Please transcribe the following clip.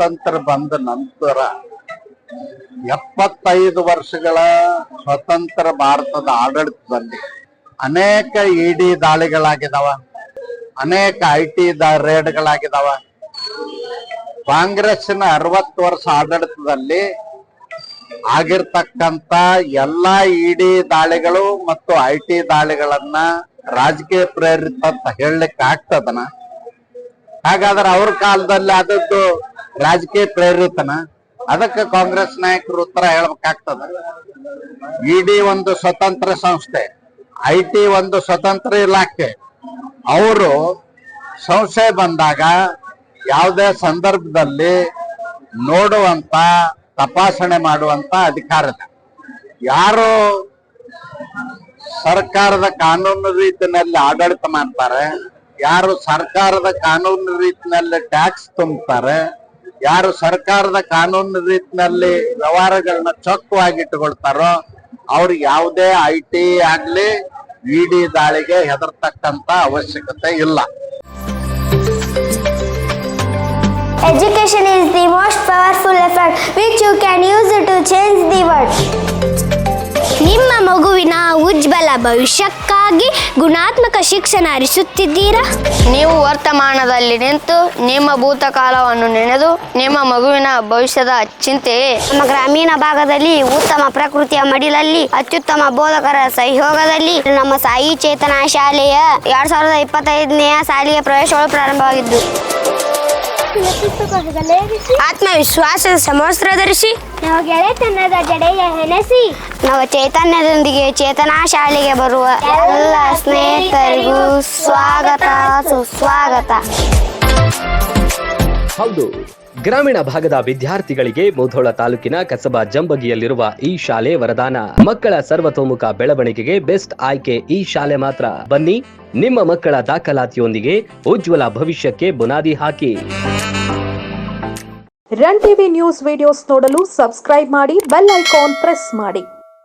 ಸ್ವಾತಂತ್ರ್ಯ ಬಂದ ನಂತರ ಎಪ್ಪತ್ತೈದು ವರ್ಷಗಳ ಸ್ವತಂತ್ರ ಭಾರತದ ಆಡಳಿತದಲ್ಲಿ ಅನೇಕ ಇಡಿ ದಾಳಿಗಳಾಗಿದಾವ. ಅನೇಕ ಐ ಟಿ ರೇಡ್ಗಳಾಗಿದಾವ. ಕಾಂಗ್ರೆಸ್ನ ಅರವತ್ತು ವರ್ಷ ಆಡಳಿತದಲ್ಲಿ ಆಗಿರ್ತಕ್ಕಂತ ಎಲ್ಲಾ ಇಡಿ ದಾಳಿಗಳು ಮತ್ತು ಐ ಟಿ ದಾಳಿಗಳನ್ನ ರಾಜಕೀಯ ಪ್ರೇರಿತ ಅಂತ ಹೇಳಲಿಕ್ಕೆ ಆಗ್ತದನ? ಹಾಗಾದ್ರೆ ಅವ್ರ ಕಾಲದಲ್ಲಿ ಆದದ್ದು ರಾಜಕೀಯ ಪ್ರೇರಿತನ. ಅದಕ್ಕೆ ಕಾಂಗ್ರೆಸ್ ನಾಯಕರು ಉತ್ತರ ಹೇಳ್ಬೇಕಾಗ್ತದ. ಇಡಿ ಒಂದು ಸ್ವತಂತ್ರ ಸಂಸ್ಥೆ ಐ ಟಿ ಒಂದು ಸ್ವತಂತ್ರ ಇಲಾಖೆ. ಅವರು ಸಂಸ್ಥೆ ಬಂದಾಗ ಯಾವುದೇ ಸಂದರ್ಭದಲ್ಲಿ ನೋಡುವಂತ, ತಪಾಸಣೆ ಮಾಡುವಂತ ಅಧಿಕಾರ ಇದೆ. ಯಾರು ಸರ್ಕಾರದ ಕಾನೂನು ರೀತಿಯಲ್ಲಿ ಆಡಳಿತ ಮಾಡ್ತಾರೆ, ಯಾರು ಸರ್ಕಾರದ ಕಾನೂನು ರೀತಿಯಲ್ಲಿ ಟ್ಯಾಕ್ಸ್ ತುಂಬುತ್ತಾರೆ ಯಾರು ಸರ್ಕಾರದ ಕಾನೂನು ರೀತಿನಲ್ಲಿ ವ್ಯವಹಾರಗಳನ್ನ ಚೊಕ್ಕವಾಗಿ ಇಟ್ಟುಕೊಳ್ತಾರೋ ಅವ್ರು ಯಾವುದೇ ಐ ಟಿ ಆಗ್ಲಿ ಇಡಿ ದಾಳಿಗೆ ಹೆದರ್ತಕ್ಕಂತ ಅವಶ್ಯಕತೆ ಇಲ್ಲ. Education is the most powerful effort which you can use to change the world ನಿಮ್ಮ ಮಗುವಿನ ಉಜ್ವಲ ಭವಿಷ್ಯಕ್ಕಾಗಿ ಗುಣಾತ್ಮಕ ಶಿಕ್ಷಣ ಹರಿಸುತ್ತಿದ್ದೀರಾ? ನೀವು ವರ್ತಮಾನದಲ್ಲಿ ನಿಂತು ನಿಮ್ಮ ಭೂತಕಾಲವನ್ನು ನೆನೆದು ನಿಮ್ಮ ಮಗುವಿನ ಭವಿಷ್ಯದ ಚಿಂತೆ ನಮ್ಮ ಗ್ರಾಮೀಣ ಭಾಗದಲ್ಲಿ ಉತ್ತಮ ಪ್ರಕೃತಿಯ ಮಡಿಲಲ್ಲಿ ಅತ್ಯುತ್ತಮ ಬೋಧಕರ ಸಹಯೋಗದಲ್ಲಿ ನಮ್ಮ ಸಾಯಿ ಚೇತನ ಶಾಲೆಯ ಎರಡ್ ಸಾವಿರದ ಇಪ್ಪತ್ತೈದನೆಯ ಸಾಲಿಗೆ ಪ್ರವೇಶಗಳು ಪ್ರಾರಂಭವಾಗಿದ್ದು. ಆತ್ಮವಿಶ್ವಾಸದ ಸಮವಸ್ತ್ರ ಧರಿಸಿ ನಾವು ಗೆಳೆತನದ ಜಡೆಯ ಹೆಣಸಿ. ನವ ಚೈತನ್ಯದೊಂದಿಗೆ ಚೇತನಾ ಶಾಲೆಗೆ ಬರುವ ಎಲ್ಲ ಸ್ನೇಹಿತರಿಗೂ ಸ್ವಾಗತ ಸುಸ್ವಾಗತ. ಹೌದು. ಗ್ರಾಮೀಣ ಭಾಗದ ವಿದ್ಯಾರ್ಥಿಗಳಿಗೆ ಮುಧೋಳ ತಾಲೂಕಿನ ಕಸಬಾ ಜಂಬಗಿಯಲ್ಲಿರುವ ಈ ಶಾಲೆ ವರದಾನ. ಮಕ್ಕಳ ಸರ್ವತೋಮುಖ ಬೆಳವಣಿಗೆಗೆ ಬೆಸ್ಟ್ ಆಯ್ಕೆ ಈ ಶಾಲೆ ಮಾತ್ರ. ಬನ್ನಿ, ನಿಮ್ಮ ಮಕ್ಕಳ ದಾಖಲಾತಿಯೊಂದಿಗೆ ಉಜ್ವಲ ಭವಿಷ್ಯಕ್ಕೆ ಬುನಾದಿ ಹಾಕಿ. ರನ್ ಟಿವಿ ನ್ಯೂಸ್ ವಿಡಿಯೋಸ್ ನೋಡಲು ಸಬ್ಸ್ಕ್ರೈಬ್ ಮಾಡಿ, ಬೆಲ್ ಐಕಾನ್ ಪ್ರೆಸ್ ಮಾಡಿ.